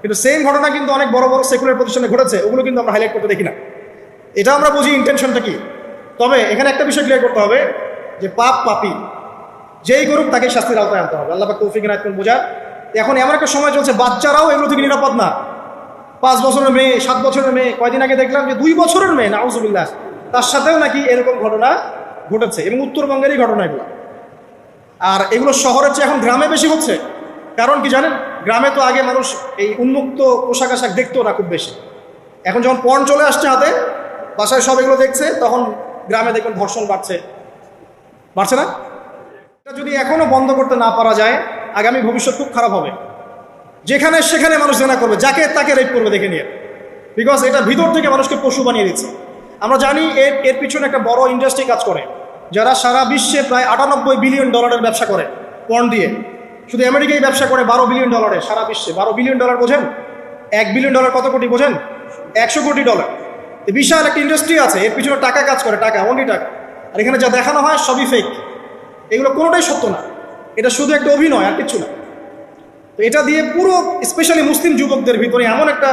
কিন্তু সেম ঘটনা কিন্তু অনেক বড় বড় সেকুলার প্রতিষ্ঠানে ঘটেছে, ওগুলো কিন্তু আমরা হাইলাইট করতে দেখি না। এটা আমরা বুঝি ইন্টেনশনটা কি? তবে এখানে একটা বিষয় ক্লিয়ার করতে হবে যে পাপ পাপি, যেই করুক তাকে শাস্তির আওতায় আনতে হবে। আল্লাহ তৌফিক নায়ত বোঝা এখন এমন একটা সময় চলছে, বাচ্চারাও এগুলো থেকে নিরাপদ না। পাঁচ বছরের মেয়ে, সাত বছরের মেয়ে, কয়দিন আগে দেখলাম যে দুই বছরের মেয়ে, নাউজুবিল্লাহ, তার সাথেও নাকি এরকম ঘটনা ঘটেছে এবং উত্তরবঙ্গেরই ঘটনা এগুলো। আর এগুলো শহরের চেয়ে এখন গ্রামে বেশি হচ্ছে। কারণ কি জানেন? গ্রামে তো আগে মানুষ এই উন্মুক্ত পোশাক আশাক দেখতো না খুব বেশি। এখন যখন পণ চলে আসছে হাতে, বাসায় সব এগুলো দেখছে, তখন গ্রামে দেখবেন ধর্ষণ বাড়ছে। বাড়ছে না? এটা যদি এখনও বন্ধ করতে না পারা যায়, আগামী ভবিষ্যৎ খুব খারাপ হবে। যেখানে সেখানে মানুষ জেনা করবে, যাকে তাকে রেপ করবে দেখে নিয়ে। বিকজ এটা ভিতর থেকে মানুষকে পশু বানিয়ে দিচ্ছে। আমরা জানি এর এর পিছনে একটা বড় ইন্ডাস্ট্রি কাজ করে, যারা সারা বিশ্বে প্রায় আটানব্বই বিলিয়ন ডলারের ব্যবসা করে, পণ দিয়ে। শুধু আমেরিকায় ব্যবসা করে বারো বিলিয়ন ডলারে সারা বিশ্বে। বারো বিলিয়ন ডলার বোঝেন? এক বিলিয়ন ডলার কত কোটি বোঝেন? একশো কোটি ডলার। বিশাল একটা ইন্ডাস্ট্রি আছে, এর পিছনে টাকা কাজ করে, টাকা অনলি টাকা। আর এখানে যা দেখানো হয় সবই ফেক এগুলো কোনোটাই সত্য না। এটা শুধু একটা অভিনয় আর কিছু না। তো এটা দিয়ে পুরো স্পেশালি মুসলিম যুবকদের ভিতরে এমন একটা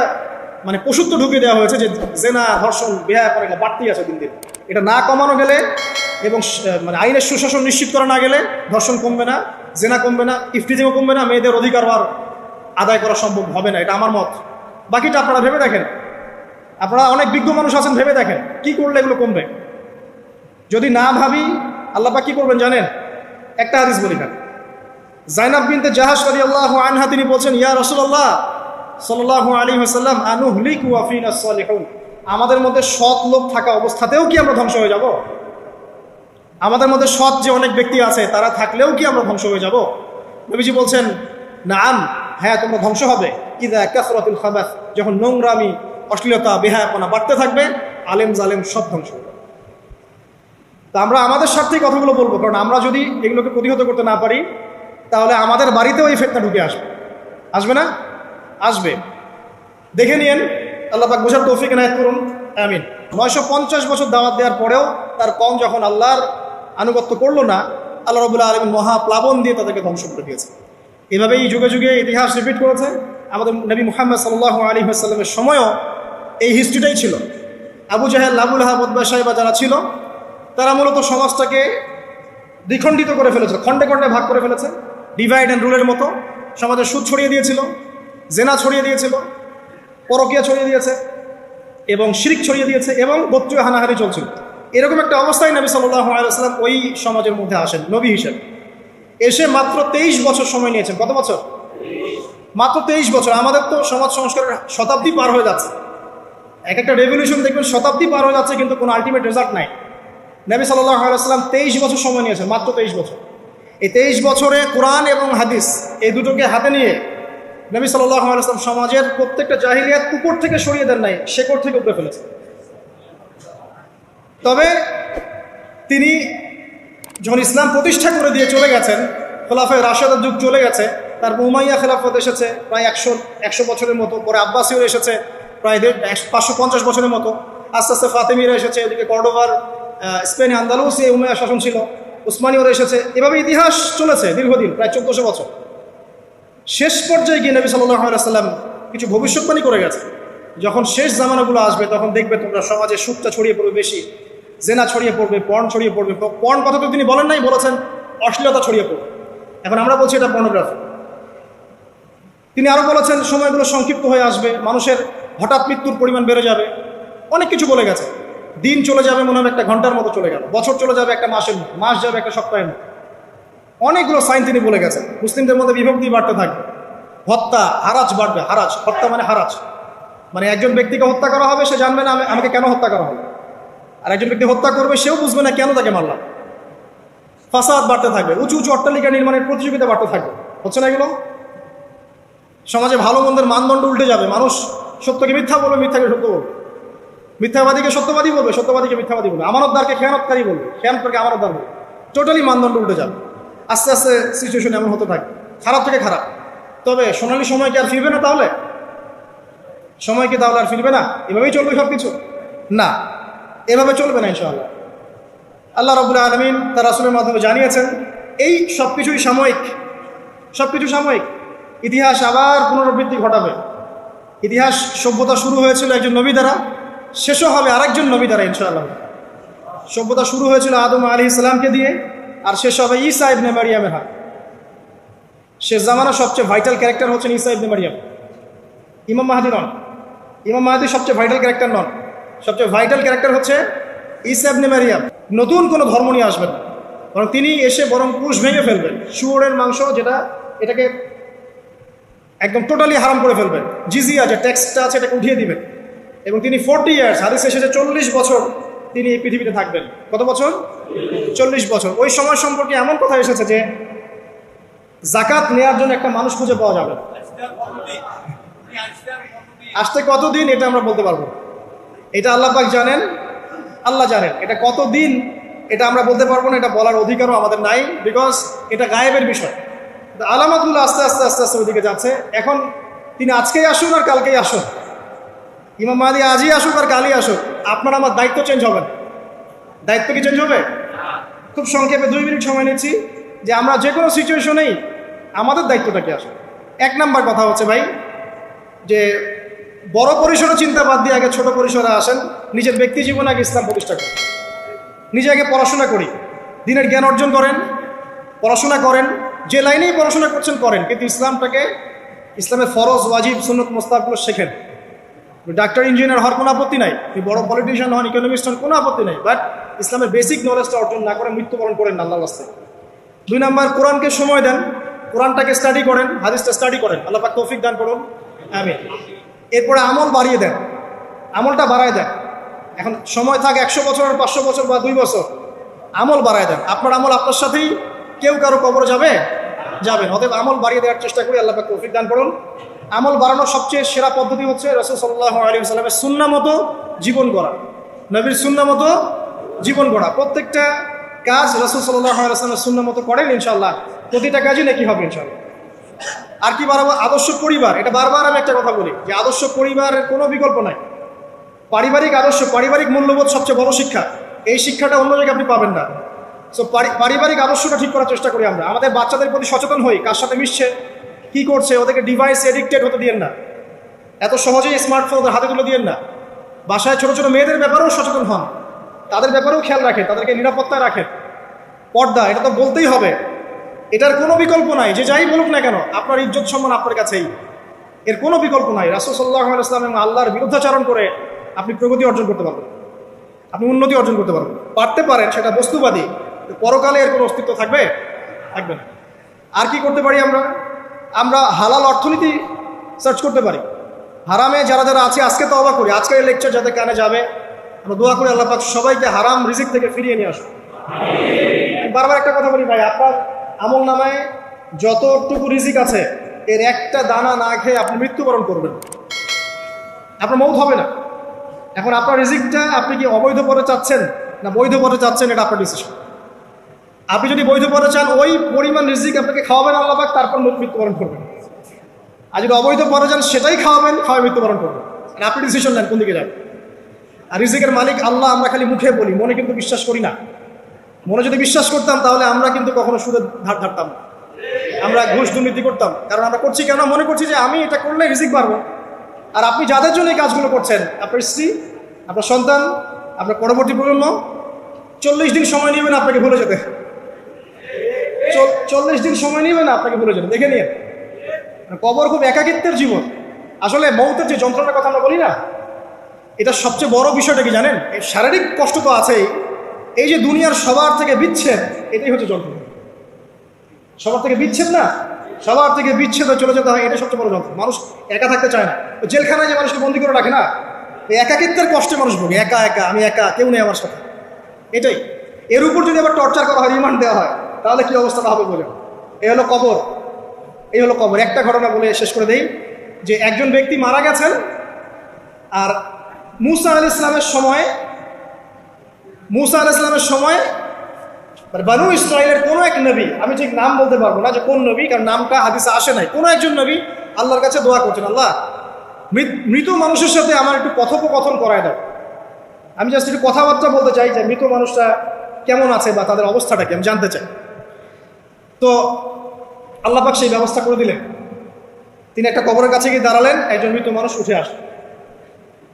মানে পশুত্ব ঢুকিয়ে দেওয়া হয়েছে যে জেনা, ধর্ষণ বেহা করে এটা বাড়তেই আছে দিন দিন। এটা না কমানো গেলে এবং মানে আইনের সুশাসন নিশ্চিত করা না গেলে ধর্ষণ কমবে না। জেনা কমবে না ইফটিজিংও কমবে না, মেয়েদের অধিকার আর আদায় করা সম্ভব হবে না, এটা আমার মত। বাকিটা আপনারা ভেবে দেখেন। আপনারা অনেক বিজ্ঞ মানুষ আছেন, ভেবে দেখেন, কি করলে এগুলো কমবে? যদি না ভাবি আল্লাপা কি করবেন জানেন? একটা হাদিস বলি না জাইনাব বিনতে জাহাজ রাদি আল্লাহ আনহা, তিনি বলছেন, ইয়া রসুল্লাহ সাল্লাহ আলী হাসাল্লাম ওয়াফিন সালিহুন। আমাদের মধ্যে সৎ লোক থাকা অবস্থাতেও কি আমরা ধ্বংস হয়ে যাব? আমাদের মধ্যে সৎ যে অনেক ব্যক্তি আছে, তারা থাকলেও কি আমরা ধ্বংস হয়ে যাব? নবীজি বলছেন না নাম হ্যাঁ তোমরা ধ্বংস হবে। ইদা কাসরাতুল খাবাস, যখন নোংরামি, অশ্লীলতা, বেহায়াপনা বাড়তে থাকবে, আলেম জালেম সব ধ্বংস হবে। তা আমরা আমাদের স্বার্থেই কথাগুলো বলব, কারণ আমরা যদি এগুলোকে প্রতিহত করতে না পারি, তাহলে আমাদের বাড়িতেও এই ফেতনা ঢুকে আসবে। আসবে না? আসবে। দেখে নিয়েন, আল্লাহ পাক বোঝার তৌফিক এনায়ত করুন, আমিন। নয়শো পঞ্চাশ বছর দাওয়াত দেওয়ার পরেও তার কম যখন আল্লাহর আনুগত্য করল না, আল্লাহ রবুল্লাহ আলমিন মহাপ্লাবন দিয়ে তাদেরকে ধ্বংস করে দিয়েছে। এভাবেই যুগে যুগে ইতিহাস রিপিট করেছে। আমাদের নবী মুহাম্মদ সাল্লাহ আলী আসাল্লামের সময়ও এই হিস্ট্রিটাই ছিল। আবু জাহেল, আবুল হাবুদ্বা সাহেবা যারা ছিল, তারা মূলত সমাজটাকে দ্বিখণ্ডিত করে ফেলেছে, খণ্ডে খণ্ডে ভাগ করে ফেলেছে। ডিভাইড অ্যান্ড রুলের মতো সমাজে সুদ ছড়িয়ে দিয়েছিল, জেনা ছড়িয়ে দিয়েছিল, পরকিয়া ছড়িয়ে দিয়েছে এবং শিরিক ছড়িয়ে দিয়েছে এবং গোত্রীয় হানাহারি চলছিল। এরকম একটা অবস্থায় নবী সাল্লাহ ওই সমাজের মধ্যে আসেন, নবী হিসেবে। এসে মাত্র তেইশ বছর সময় নিয়েছেন। কত বছর? মাত্র তেইশ বছর। আমাদের তো সমাজ সংস্কারের শতাব্দী পার হয়ে যাচ্ছে। এক একটা রেভলিউশন দেখবেন, শতাব্দী পার হয়ে যাচ্ছে, কিন্তু কোনো আলটিমেট রেজাল্ট নাই। নবী সাল্লাহ তেইশ বছর সময় নিয়েছেন, মাত্র তেইশ বছর। এই তেইশ বছরে কোরআন এবং হাদিস এই দুটোকে হাতে নিয়ে নবী সাল্লাহ সমাজের প্রত্যেকটা জাহিলিয়াত উপর থেকে সরিয়ে দেন নাই, শেকড় থেকে উপরে ফেলেছে। তবে তিনি যখন ইসলাম প্রতিষ্ঠা করে দিয়ে চলে গেছেন, খোলাফায় রাশেদার যুগ চলে গেছে, তার উমাইয়া খেলাফত এসেছে প্রায় একশো একশো বছরের মতো, পরে আব্বাসীয় এসেছে প্রায় দেড় পাঁচশো পঞ্চাশ বছরের মতো, আস্তে আস্তে ফাতেমিরা এসেছে, এদিকে কর্ডোভার স্পেন আন্দালুস এই উমাইয়া শাসন ছিল, উসমানীয়রা এসেছে, এভাবে ইতিহাস চলেছে দীর্ঘদিন, প্রায় চোদ্দশো বছর। শেষ পর্যায়ে গিয়ে নবী সাল্লাম কিছু ভবিষ্যৎবাণী করে গেছে যখন শেষ জামানাগুলো আসবে, তখন দেখবে তোমরা সমাজে সুখটা ছড়িয়ে পড়বে বেশি। জেনা ছড়িয়ে পড়বে পর্ন ছড়িয়ে পড়বে। পর্ন কথা তো তিনি বলেন নাই, বলেছেন অশ্লীলতা ছড়িয়ে পড়বে। এখন আমরা বলছি এটা পর্নোগ্রাফি তিনি আরও বলেছেন, সময়গুলো সংক্ষিপ্ত হয়ে আসবে, মানুষের হঠাৎ মৃত্যুর পরিমাণ বেড়ে যাবে। অনেক কিছু বলে গেছে। দিন চলে যাবে মনে হবে একটা ঘণ্টার মতো চলে গেল। বছর চলে যাবে একটা মাসের মতো, মাস যাবে একটা সপ্তাহের মতো। অনেকগুলো সাইন তিনি বলে গেছেন। মুসলিমদের মধ্যে বিভক্তি বাড়তে থাকবে। হত্যা, হারাজ বাড়বে, হারাজ। হত্যা মানে হারাজ। মানে একজন ব্যক্তিকে হত্যা করা হবে, সে জানবে না আমাকে কেন হত্যা করা হবে। আর একজন ব্যক্তি হত্যা করবে, সেও বুঝবে না কেন তাকে মারলাম। ফাসাদ বাড়তে থাকবে, উঁচু উঁচু অট্টালিকা নির্মাণের প্রতিযোগিতা বাড়তে থাকবে। হচ্ছে না এগুলো? সমাজে ভালো মন্দের মানদণ্ড উল্টে যাবে। মানুষ সত্যকে মিথ্যা বলবে, মিথ্যাকে সত্য বলবে। মিথ্যাবাদীকে সত্যবাদী বলবে, সত্যবাদীকে মিথ্যাবাদী বলবে। আমানতদারকে খেয়ানতকারী বলবে, খেয়ানতকারকে আমানতদার বলবে। টোটালি মানদণ্ড উল্টে যাবে। আস্তে আস্তে সিচুয়েশন এমন হতে থাকে খারাপ থেকে খারাপ। তবে সোনালি সময় কি আর ফিরবে না তাহলে? সময় কি তাহলে আর ফিরবে না? এভাবেই চলবে সব কিছু না। এভাবে চলবে না ইনশাআল্লাহ। আল্লাহ রবুল্লা আলমিন তার রাসুলের মাধ্যমে জানিয়েছেন, এই সব কিছুই সাময়িক সব কিছু সাময়িক। ইতিহাস আবার পুনরাবৃত্তি ঘটাবে। ইতিহাস সভ্যতা শুরু হয়েছিল একজন নবী দ্বারা, শেষও হবে আরেকজন নবী দ্বারা ইনশাআল্লাহ। সভ্যতা শুরু হয়েছিল আদম আলী ইসলামকে দিয়ে, আর শেষ হবে ইসা ইবনে মারিয়ামের হাত। শেষ জামানার সবচেয়ে ভাইটাল ক্যারেক্টার হচ্ছেন ইসা ইবনে মারিয়াম। ইমাম মাহাদি নন। ইমাম মাহাদি সবচেয়ে ভাইটাল ক্যারেক্টার নন। সবচেয়ে ভাইটাল ক্যারেক্টার হচ্ছে ইসা ইবনে মারিয়াম। নতুন কোনো ধর্ম নিয়ে আসবেন। বরং তিনি এসে বরং পুরুষ ভেঙে ফেলবেন। শুয়োরের মাংস যেটা, এটাকে একদম টোটালি হারাম করে ফেলবেন। জিজিয়া যে ট্যাক্সটা আছে, এটাকে উঠিয়ে দিবেন। এবং তিনি ফোরটি ইয়ার্স হাদিস এসেছে চল্লিশ বছর তিনি এই পৃথিবীতে থাকবেন। কত বছর? চল্লিশ বছর। ওই সময় সম্পর্কে এমন কথা এসেছে যে, জাকাত নেওয়ার জন্য একটা মানুষ খুঁজে পাওয়া যাবে। আসতে কতদিন, এটা আমরা বলতে পারব। এটা আল্লাহ পাক জানেন? আল্লাহ জানেন। এটা কতদিন? এটা আমরা বলতে পারব না, এটা বলার অধিকারও আমাদের নাই বিকজ এটা গায়েবের বিষয়। আলামাতগুলো আস্তে আস্তে আস্তে আস্তে ওইদিকে যাচ্ছে। এখন তিনি আজকেই আসুন আর কালকেই আসুন ইমাম মাহাদি আজই আসুক আর কালই আসুক। আপনার আমার দায়িত্ব চেঞ্জ হবে। দায়িত্ব কি চেঞ্জ হবে? খুব সংক্ষেপে দুই মিনিট সময় নিচ্ছি যে আমরা যে কোনো সিচুয়েশনেই আমাদের দায়িত্বটা কি আসে এক নাম্বার কথা হচ্ছে ভাই, যে বড় পরিসরে চিন্তা বাদ দিয়ে আগে ছোট পরিসরে আসেন, নিজের ব্যক্তি জীবনে আগে ইসলাম প্রতিষ্ঠা করেন। নিজে আগে পড়াশোনা করি, দিনের জ্ঞান অর্জন করেন, পড়াশোনা করেন, যে লাইনেই পড়াশোনা করছেন করেন, কিন্তু ইসলামটাকে, ইসলামের ফরজ, ওয়াজিব, সুন্নত মোস্তাবগুলো শেখেন। ডাক্তার, ইঞ্জিনিয়ার হওয়ার কোনো আপত্তি নাই আপনি বড় পলিটিশিয়ান হন ইকোনমিস্ট হন, কোনো আপত্তি নাই বাট ইসলামের বেসিক নলেজটা অর্জন না করে মৃত্যুবরণ করেন আল্লাহ রাস্তায় দুই নম্বর, কোরআনকে সময় দেন, কোরআনটাকে স্টাডি করেন, হাদিসটা স্টাডি করেন। আল্লাহ পাক তৌফিক দান করুন। আমি এরপরে আমল বাড়িয়ে দেন। আমলটা বাড়ায় দেন। এখন সময় থাকে একশো বছর, পাঁচশো বছর বা দুই বছর। আমল বাড়ায় দেন। আপনার আমল আপনার সাথেই। কেউ কারও কবরে যাবে? যাবেন অতএব আমল বাড়িয়ে দেওয়ার চেষ্টা করি। আল্লাহ তৌফিক দান করুন। আমল বাড়ানোর সবচেয়ে সেরা পদ্ধতি হচ্ছে রসুল সাল্লাহ আলী সাল্লামের সুন্না মতো জীবন গড়া। নবীর সুন্না মতো জীবন গড়া। প্রত্যেকটা কাজ রসুল সাল্লাহ আলাইসলামের সুন্না মতো করেন ইনশাল্লাহ প্রতিটা কাজই নাকি হবে ইনশাল্লাহ আর কি বাড়াবো? আদর্শ পরিবার। এটা বারবার আমি একটা কথা বলি যে আদর্শ পরিবারের কোনো বিকল্প নাই। পারিবারিক আদর্শ, পারিবারিক মূল্যবোধ সবচেয়ে বড় শিক্ষা। এই শিক্ষাটা অন্য জায়গায় আপনি পাবেন না। সো পারিবারিক আদর্শটা ঠিক করার চেষ্টা করি আমরা। আমাদের বাচ্চাদের প্রতি সচেতন হই, কার সাথে মিশছে, কি করছে, ওদেরকে ডিভাইস এডিক্টেড হতে দিয়েন না। এত সহজেই স্মার্টফোন ওদের হাতে তুলে দিয়েন না। বাসায় ছোট ছোট মেয়েদের ব্যাপারেও সচেতন হন। তাদের ব্যাপারেও খেয়াল রাখেন, তাদেরকে নিরাপত্তায় রাখেন। পর্দা, এটা তো বলতেই হবে। এটার কোনো বিকল্প নাই, যে যাই বলুক না কেন, আপনার ইজ্জত সম্মান আপনার কাছেই। এর কোনো বিকল্প নাই। রাসুল সাল্লাহ ইসলাম এবং আল্লাহর বিরুদ্ধাচারণ করে আপনি প্রগতি অর্জন করতে পারবেন। আপনি উন্নতি অর্জন করতে পারবেন। পারতে পারেন, সেটা বস্তুবাদী। পরকালে এর কোনো অস্তিত্ব থাকবে? থাকবে না। আর কি করতে পারি আমরা? আমরা হালাল অর্থনীতি সার্চ করতে পারি। হারামে যারা যারা আছে, আজকে তো অবাক করি। আজকের লেকচার যাতে কানে যাবে, আমরা দোয়া করি আল্লাহ পাক সবাইকে হারাম রিজিক থেকে ফিরিয়ে নিয়ে আসুন বারবার একটা কথা বলি, ভাই, আপনার আমল নামায় যতটুকু রিজিক আছে, এর একটা দানা না খেয়ে আপনি মৃত্যুবরণ করবেন। আপনার মৌত হবে না। এখন আপনার রিজিকটা আপনি কি অবৈধ পরে চাচ্ছেন, না বৈধ পরে চাচ্ছেন, এটা আপনার ডিসিশন আপনি যদি বৈধ পরে চান, ওই পরিমাণ রিজিক আপনাকে খাওয়াবেন আল্লাহ তারপর মৃত্যুবরণ করবেন। আর যদি অবৈধ পরে যান সেটাই খাওয়াবেন খাওয়াই মৃত্যুবরণ করবেন। আর আপনি ডিসিশন নেন কোন দিকে যাবেন। আর রিজিকের মালিক আল্লাহ, আমরা খালি মুখে বলি, মনে কিন্তু বিশ্বাস করি না। মনে যদি বিশ্বাস করতাম তাহলে আমরা কিন্তু কখনো সুদের ধার ধারতাম আমরা ঘুষ দুর্নীতি করতাম। কারণ আমরা করছি কেন? মনে করছি যে আমি এটা করলে রিজিক পারব আর আপনি যাদের জন্য এই কাজগুলো করছেন, আপনার স্ত্রী, আপনার সন্তান, আপনার পরবর্তী প্রজন্ম, চল্লিশ দিন সময় নেবেন আপনাকে ভুলে যেতে। চল্লিশ দিন সময় নেবে না আপনাকে ভুলে যেতে। দেখে নিয়ে কবর খুব একাকিত্বের জীবন। আসলে মৌতের যে যন্ত্রণার কথা আমরা বলি না, এটা সবচেয়ে বড় বিষয়টা কি জানেন? শারীরিক কষ্ট তো আছেই। এই যে দুনিয়ার সবার থেকে বিচ্ছেদ, এটাই হচ্ছে যন্ত্রণা সবার থেকে বিচ্ছেদ না? সবার থেকে বিচ্ছেদ চলে যেতে হয়, এটাই সবচেয়ে বড় যন্ত্রণা মানুষ একা থাকতে চায় না। জেলখানায় যে মানুষকে বন্দি করে রাখে না একাকিত্বের কষ্টে মানুষ ভোগে। একা একা, আমি একা, কেউ নেই আমার সাথে। এটাই। এর উপর যদি আবার টর্চার করা হয়, রিমান্ড দেওয়া হয়, তাহলে কি অবস্থাটা হবে বলে? এই হলো কবর। এই হলো কবর। একটা ঘটনা বলে শেষ করে দেই, যে একজন ব্যক্তি মারা গেছেন, আর মুসা আল ইসলামের সময় মুসা আল ইসলামের সময় মানে বানু ইসরায়েলের কোনো এক নবী, আমি ঠিক নাম বলতে পারব না যে কোন নবী, কারণ নামটা, হাদিসে আসে নাই, কোনো একজন নবী আল্লাহর কাছে দোয়া করছেন, আল্লাহ মৃত- মানুষের সাথে আমার একটু কথোপকথন করায় দাও। আমি জাস্ট একটু কথাবার্তা বলতে চাই যে মৃত মানুষটা কেমন আছে বা তাদের অবস্থাটা কি, আমি জানতে চাই। তো আল্লাহ পাক সেই ব্যবস্থা করে দিলেন। তিনি একটা কবরের কাছে গিয়ে দাঁড়ালেন, একজন মৃত মানুষ উঠে আসলেন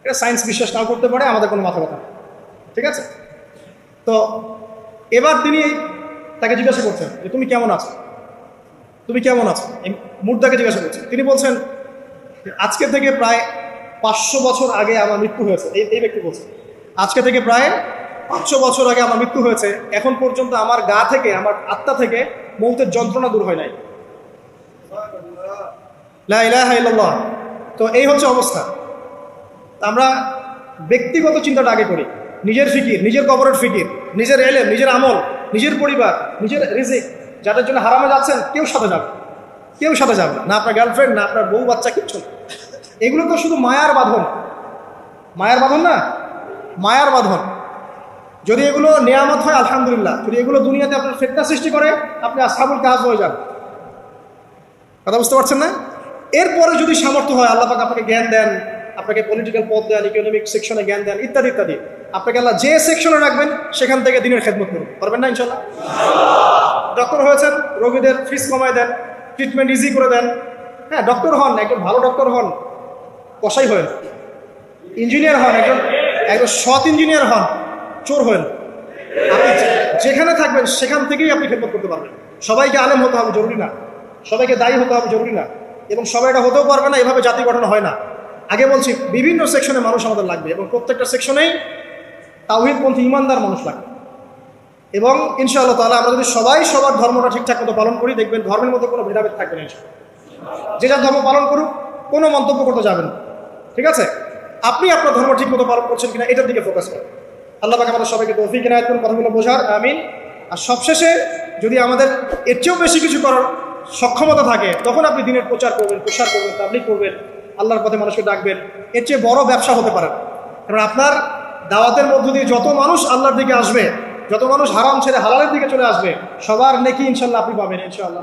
এটা সায়েন্স বিশ্বাস নাও করতে পারে, আমাদের কোনো মাথা নেই। ঠিক আছে? তো এবার তিনি তাকে জিজ্ঞাসা করছেন যে, তুমি কেমন আছো? তুমি কেমন আছো? এই মুর্দাকে জিজ্ঞাসা করছেন। তিনি বলছেন, আজকে থেকে প্রায় পাঁচশো বছর আগে আমার মৃত্যু হয়েছে। এই এই ব্যক্তি বলছে আজকে থেকে প্রায় পাঁচশো বছর আগে আমার মৃত্যু হয়েছে। এখন পর্যন্ত আমার গা থেকে, আমার আত্মা থেকে মৌতের যন্ত্রণা দূর হয় নাই। তো এই হচ্ছে অবস্থা। আমরা ব্যক্তিগত চিন্তাটা আগে করি। নিজের ফিকির, নিজের কবরের ফিকির, নিজের এলেম, নিজের আমল, নিজের পরিবার, নিজের রিজিক, যাদের জন্য হারামে যাচ্ছেন, কেউ সাথে যাবে কেউ সাথে যাবে না। আপনার গার্লফ্রেন্ড না আপনার বউ, বাচ্চা, কিচ্ছু এগুলো তো শুধু মায়ার বাঁধন। মায়ার বাঁধন না? মায়ার বাঁধন। যদি এগুলো নেয়ামত হয়, আলহামদুলিল্লাহ। যদি এগুলো দুনিয়াতে আপনার ফেতনা সৃষ্টি করে, আপনি আসাবুল কাজ হয়ে যান কথা বুঝতে পারছেন না? এরপরে যদি সামর্থ্য হয়, আল্লাহ পাক আপনাকে জ্ঞান দেন আপনাকে পলিটিক্যাল পদ দেন ইকোনমিক সেকশনে জ্ঞান দেন, ইত্যাদি ইত্যাদি। আপনাকে আল্লাহ যে সেকশনে রাখবেন, সেখান থেকে দিনের খেদমত করুন। পারবেন না ইনশাল্লাহ ডক্টর হয়েছেন, রোগীদের ফিস কমায় দেন ট্রিটমেন্ট ইজি করে দেন। হ্যাঁ ডক্টর হন, একজন ভালো ডক্টর হন কষাই হন ইঞ্জিনিয়ার হন, একজন একজন সৎ ইঞ্জিনিয়ার হন, চোর হন আপনি যেখানে থাকবেন, সেখান থেকেই আপনি খেদমত করতে পারবেন। সবাইকে আলেম হতে হবে, জরুরি না। সবাইকে দায়ী হতে হবে, জরুরি না। এবং সবাই এটা হতেও পারবে না, এভাবে জাতি গঠন হয় না। আগে বলছি, বিভিন্ন সেকশনে মানুষ আমাদের লাগবে এবং প্রত্যেকটা সেকশনেই তাওহিদপন্থী ইমানদার মানুষ লাগবে। এবং ইনশাআল্লাহ তাহলে আমরা যদি সবাই সবার ধর্মটা ঠিকঠাক মতো পালন করি, দেখবেন ধর্মের মধ্যে কোনো ভেদাভেদ থাকবে না যে যার ধর্ম পালন করুক, কোনো মন্তব্য করতে যাবেন ঠিক আছে? আপনি আপনার ধর্ম ঠিক মতো পালন করছেন কিনা, এটার দিকে ফোকাস করেন। আল্লাহ পাক আমাদের সবাইকে তৌফিক, এনায়ত করুন, কথাগুলো বোঝার, আমিন। আর সবশেষে যদি আমাদের এর চেয়েও বেশি কিছু করার সক্ষমতা থাকে, তখন আপনি দিনের প্রচার করবেন, প্রসার করবেন তাবলিক করবেন। আল্লাহর পথে মানুষকে ডাকবেন, এর চেয়ে বড় ব্যবসা হতে পারে। কারণ আপনার দাওয়াতের মধ্য দিয়ে যত মানুষ আল্লাহর দিকে আসবে, যত মানুষ হারাম ছেড়ে হালালের দিকে চলে আসবে, সবার নেকি ইনশাল্লাহ আপনি পাবেন ইনশাআল্লাহ